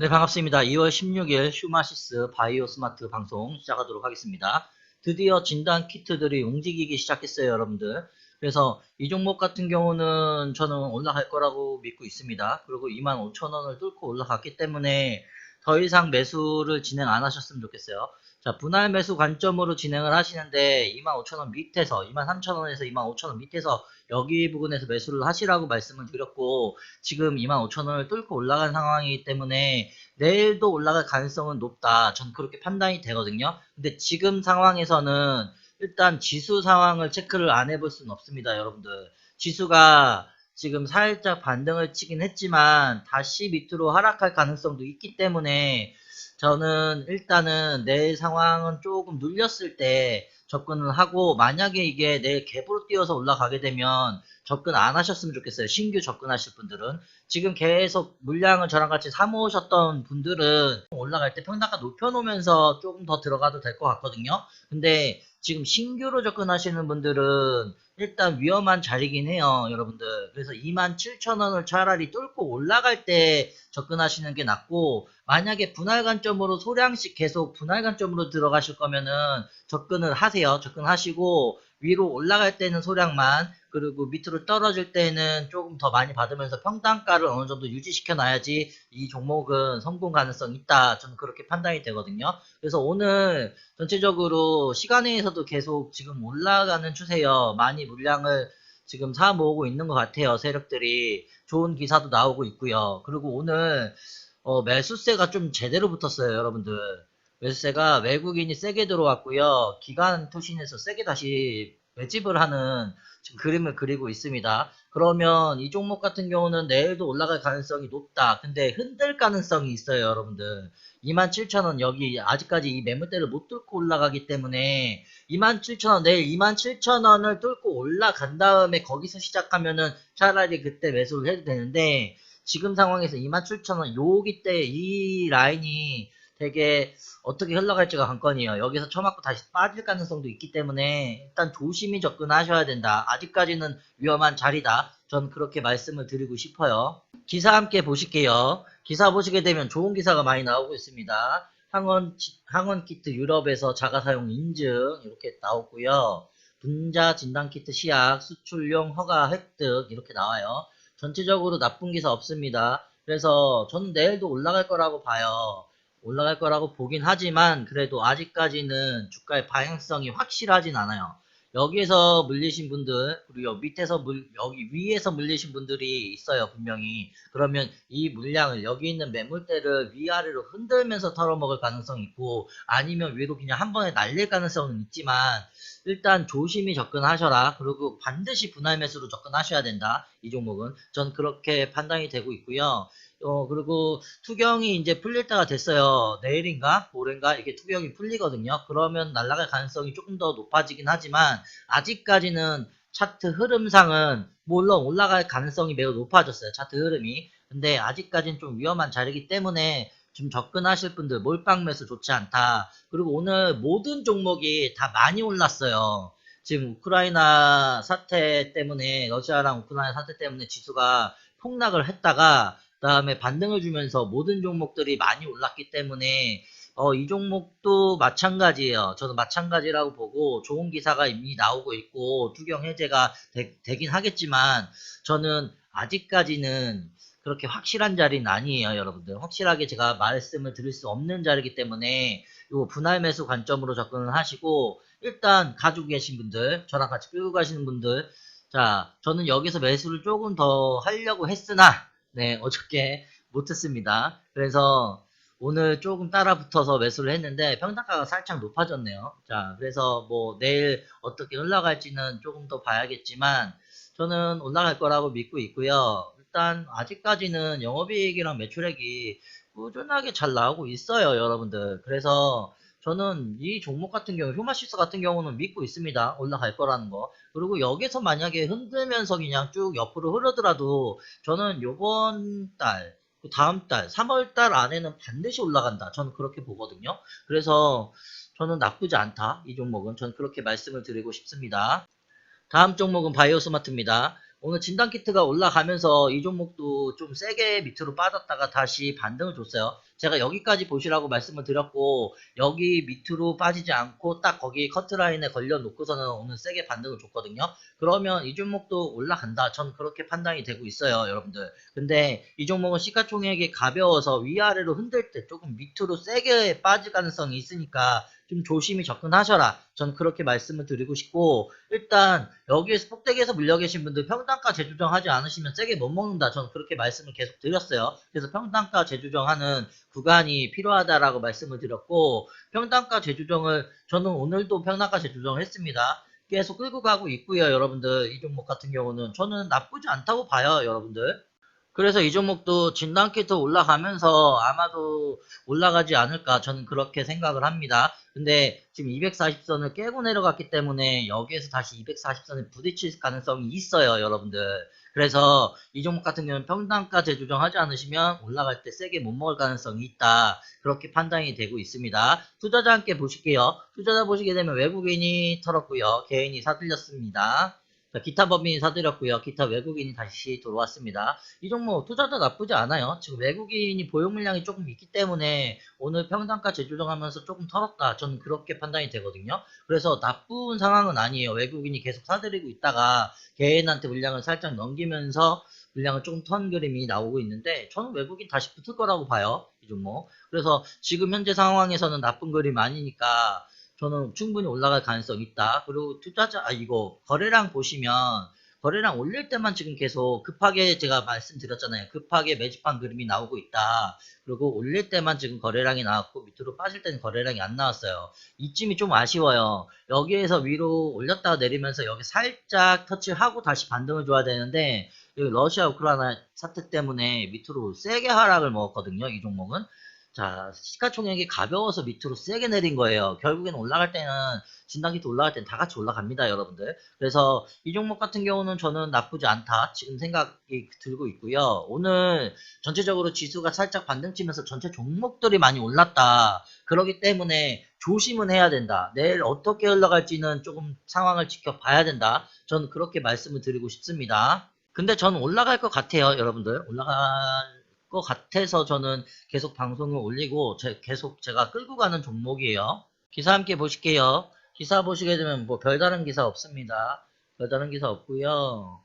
네, 반갑습니다. 2월 16일 슈마시스 바이오 스마트 방송 시작하도록 하겠습니다. 드디어 진단 키트들이 움직이기 시작했어요, 여러분들. 그래서 이 종목 같은 경우는 저는 올라갈 거라고 믿고 있습니다. 그리고 25,000원을 뚫고 올라갔기 때문에 더 이상 매수를 진행 안 하셨으면 좋겠어요. 자, 분할 매수 관점으로 진행을 하시는데 25,000원 밑에서 23,000원에서 25,000원 밑에서 여기 부분에서 매수를 하시라고 말씀을 드렸고 지금 25,000원을 뚫고 올라간 상황이기 때문에 내일도 올라갈 가능성은 높다. 전 그렇게 판단이 되거든요. 근데 지금 상황에서는 일단 지수 상황을 체크를 안 해볼 수는 없습니다, 여러분들. 지수가 지금 살짝 반등을 치긴 했지만 다시 밑으로 하락할 가능성도 있기 때문에 저는 일단은 내일 상황은 조금 눌렸을 때 접근을 하고 만약에 이게 내일 갭으로 뛰어서 올라가게 되면 접근 안 하셨으면 좋겠어요. 신규 접근하실 분들은 지금 계속 물량을 저랑 같이 사 모으셨던 분들은 올라갈 때 평단가 높여놓으면서 조금 더 들어가도 될 것 같거든요. 근데 지금 신규로 접근하시는 분들은 일단 위험한 자리긴 해요, 여러분들. 그래서 27,000원을 차라리 뚫고 올라갈 때 접근하시는 게 낫고, 만약에 분할 관점으로 소량씩 계속 분할 관점으로 들어가실 거면은 접근을 하세요. 접근하시고, 위로 올라갈 때는 소량만, 그리고 밑으로 떨어질 때는 조금 더 많이 받으면서 평단가를 어느 정도 유지시켜 놔야지 이 종목은 성공 가능성이 있다. 저는 그렇게 판단이 되거든요. 그래서 오늘 전체적으로 시간에서도 계속 지금 올라가는 추세요. 많이 물량을 지금 사 모으고 있는 것 같아요. 세력들이 좋은 기사도 나오고 있고요. 그리고 오늘 어, 매수세가 좀 제대로 붙었어요, 여러분들. 매수세가 외국인이 세게 들어왔고요. 기관 투신에서 세게 다시 매집을 하는 지금 그림을 그리고 있습니다. 그러면 이 종목 같은 경우는 내일도 올라갈 가능성이 높다. 근데 흔들 가능성이 있어요, 여러분들. 27,000원 여기 아직까지 이 매물대를 못 뚫고 올라가기 때문에 27,000원 내일 27,000원을 뚫고 올라간 다음에 거기서 시작하면은 차라리 그때 매수를 해도 되는데 지금 상황에서 27,000원 여기 때 이 라인이 되게 어떻게 흘러갈지가 관건이에요. 여기서 쳐맞고 다시 빠질 가능성도 있기 때문에 일단 조심히 접근하셔야 된다. 아직까지는 위험한 자리다. 전 그렇게 말씀을 드리고 싶어요. 기사 함께 보실게요. 기사 보시게 되면 좋은 기사가 많이 나오고 있습니다. 항원, 항원 키트 유럽에서 자가 사용 인증 이렇게 나오고요. 분자 진단 키트 시약 수출용 허가 획득 이렇게 나와요. 전체적으로 나쁜 기사 없습니다. 그래서 저는 내일도 올라갈 거라고 봐요. 올라갈 거라고 보긴 하지만 그래도 아직까지는 주가의 방향성이 확실하진 않아요. 여기에서 물리신 분들 그리고 밑에서 물, 여기 위에서 물리신 분들이 있어요 분명히 그러면 이 물량을 여기 있는 매물대를 위아래로 흔들면서 털어먹을 가능성이 있고 아니면 위로 그냥 한 번에 날릴 가능성은 있지만 일단 조심히 접근하셔라 그리고 반드시 분할 매수로 접근하셔야 된다 이 종목은 전 그렇게 판단이 되고 있고요 어, 그리고 투경이 이제 풀릴 때가 됐어요. 내일인가? 모레인가? 이렇게 투경이 풀리거든요. 그러면 날아갈 가능성이 조금 더 높아지긴 하지만, 아직까지는 차트 흐름상은, 물론 올라갈 가능성이 매우 높아졌어요. 차트 흐름이. 근데 아직까지는 좀 위험한 자리이기 때문에, 좀 접근하실 분들 몰빵 매수 좋지 않다. 그리고 오늘 모든 종목이 다 많이 올랐어요. 지금 우크라이나 사태 때문에, 러시아랑 우크라이나 사태 때문에 지수가 폭락을 했다가, 그다음에 반등을 주면서 모든 종목들이 많이 올랐기 때문에 어, 이 종목도 마찬가지예요. 저도 마찬가지라고 보고 좋은 기사가 이미 나오고 있고 투경 해제가 되, 긴 하겠지만 저는 아직까지는 그렇게 확실한 자리는 아니에요, 여러분들. 확실하게 제가 말씀을 드릴 수 없는 자리이기 때문에 요 분할 매수 관점으로 접근을 하시고 일단 가지고 계신 분들, 저랑 같이 끌고 가시는 분들 자, 저는 여기서 매수를 조금 더 하려고 했으나 네, 어저께 못 했습니다. 그래서 오늘 조금 따라 붙어서 매수를 했는데 평단가가 살짝 높아졌네요. 자, 그래서 뭐 내일 어떻게 흘러갈지는 조금 더 봐야겠지만 저는 올라갈 거라고 믿고 있고요. 일단 아직까지는 영업이익이랑 매출액이 꾸준하게 잘 나오고 있어요, 여러분들. 그래서 저는 이 종목 같은 경우, 휴마시스 같은 경우는 믿고 있습니다. 올라갈 거라는 거. 그리고 여기서 만약에 흔들면서 그냥 쭉 옆으로 흐르더라도 저는 요번 달, 그 다음 달, 3월 달 안에는 반드시 올라간다. 저는 그렇게 보거든요. 그래서 저는 나쁘지 않다. 이 종목은. 저는 그렇게 말씀을 드리고 싶습니다. 다음 종목은 바이오스마트입니다. 오늘 진단키트가 올라가면서 이 종목도 좀 세게 밑으로 빠졌다가 다시 반등을 줬어요. 제가 여기까지 보시라고 말씀을 드렸고 여기 밑으로 빠지지 않고 딱 거기 커트라인에 걸려 놓고서는 오늘 세게 반등을 줬거든요. 그러면 이 종목도 올라간다. 전 그렇게 판단이 되고 있어요, 여러분들. 근데 이 종목은 시가총액이 가벼워서 위아래로 흔들 때 조금 밑으로 세게 빠질 가능성이 있으니까 좀 조심히 접근하셔라. 전 그렇게 말씀을 드리고 싶고 일단 여기에서 폭대기에서 물려 계신 분들 평단가 재조정하지 않으시면 세게 못 먹는다. 전 그렇게 말씀을 계속 드렸어요. 그래서 평단가 재조정하는 구간이 필요하다라고 말씀을 드렸고 평단가 재조정을 저는 오늘도 평단가 재조정을 했습니다. 계속 끌고 가고 있고요, 여러분들. 이 종목 같은 경우는 저는 나쁘지 않다고 봐요, 여러분들. 그래서 이 종목도 진단키트 올라가면서 아마도 올라가지 않을까 저는 그렇게 생각을 합니다. 근데 지금 240선을 깨고 내려갔기 때문에 여기에서 다시 240선에 부딪힐 가능성이 있어요, 여러분들. 그래서 이 종목 같은 경우는 평단가 재 조정하지 않으시면 올라갈 때 세게 못 먹을 가능성이 있다. 그렇게 판단이 되고 있습니다. 투자자 함께 보실게요. 투자자 보시게 되면 외국인이 털었고요. 개인이 사들렸습니다. 자, 기타 법인이 사들였고요. 기타 외국인이 다시 들어왔습니다. 이 종목 투자자 나쁘지 않아요. 지금 외국인이 보유 물량이 조금 있기 때문에 오늘 평단가 재조정하면서 조금 털었다. 저는 그렇게 판단이 되거든요. 그래서 나쁜 상황은 아니에요. 외국인이 계속 사들이고 있다가 개인한테 물량을 살짝 넘기면서 물량을 조금 턴 그림이 나오고 있는데 저는 외국인 다시 붙을 거라고 봐요. 이 종목. 그래서 지금 현재 상황에서는 나쁜 그림 아니니까 저는 충분히 올라갈 가능성이 있다. 그리고 투자자, 아, 이거, 거래량 보시면, 거래량 올릴 때만 지금 계속 급하게 제가 말씀드렸잖아요. 급하게 매집한 그림이 나오고 있다. 그리고 올릴 때만 지금 거래량이 나왔고, 밑으로 빠질 때는 거래량이 안 나왔어요. 이쯤이 좀 아쉬워요. 여기에서 위로 올렸다가 내리면서 여기 살짝 터치하고 다시 반등을 줘야 되는데, 여기 러시아 우크라이나 사태 때문에 밑으로 세게 하락을 먹었거든요. 이 종목은. 자, 시가총액이 가벼워서 밑으로 세게 내린 거예요. 결국엔 올라갈 때는 진단키트 올라갈 때는 다 같이 올라갑니다, 여러분들. 그래서 이 종목 같은 경우는 저는 나쁘지 않다. 지금 생각이 들고 있고요. 오늘 전체적으로 지수가 살짝 반등치면서 전체 종목들이 많이 올랐다. 그러기 때문에 조심은 해야 된다. 내일 어떻게 흘러갈지는 조금 상황을 지켜봐야 된다. 저는 그렇게 말씀을 드리고 싶습니다. 근데 저는 올라갈 것 같아요, 여러분들. 올라갈 것 같아서 저는 계속 방송을 올리고 제- 계속 제가 끌고 가는 종목이에요. 기사 함께 보실게요. 기사 보시게 되면 뭐 별다른 기사 없습니다. 별다른 기사 없고요.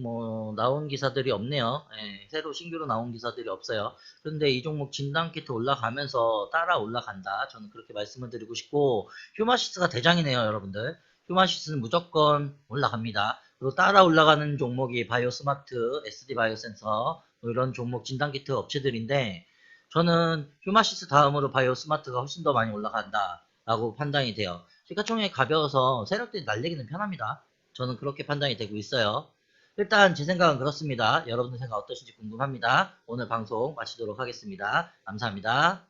뭐 나온 기사들이 없네요. 예, 새로 신규로 나온 기사들이 없어요. 그런데 이 종목 진단키트 올라가면서 따라 올라간다. 저는 그렇게 말씀을 드리고 싶고 휴마시스가 대장이네요, 여러분들. 휴마시스는 무조건 올라갑니다. 그리고 따라 올라가는 종목이 바이오스마트, SD 바이오센서 뭐 이런 종목 진단키트 업체들인데 저는 휴마시스 다음으로 바이오스마트가 훨씬 더 많이 올라간다 라고 판단이 돼요. 시가총액이 가벼워서 세력들이 날리기는 편합니다. 저는 그렇게 판단이 되고 있어요. 일단 제 생각은 그렇습니다. 여러분들 생각 어떠신지 궁금합니다. 오늘 방송 마치도록 하겠습니다. 감사합니다.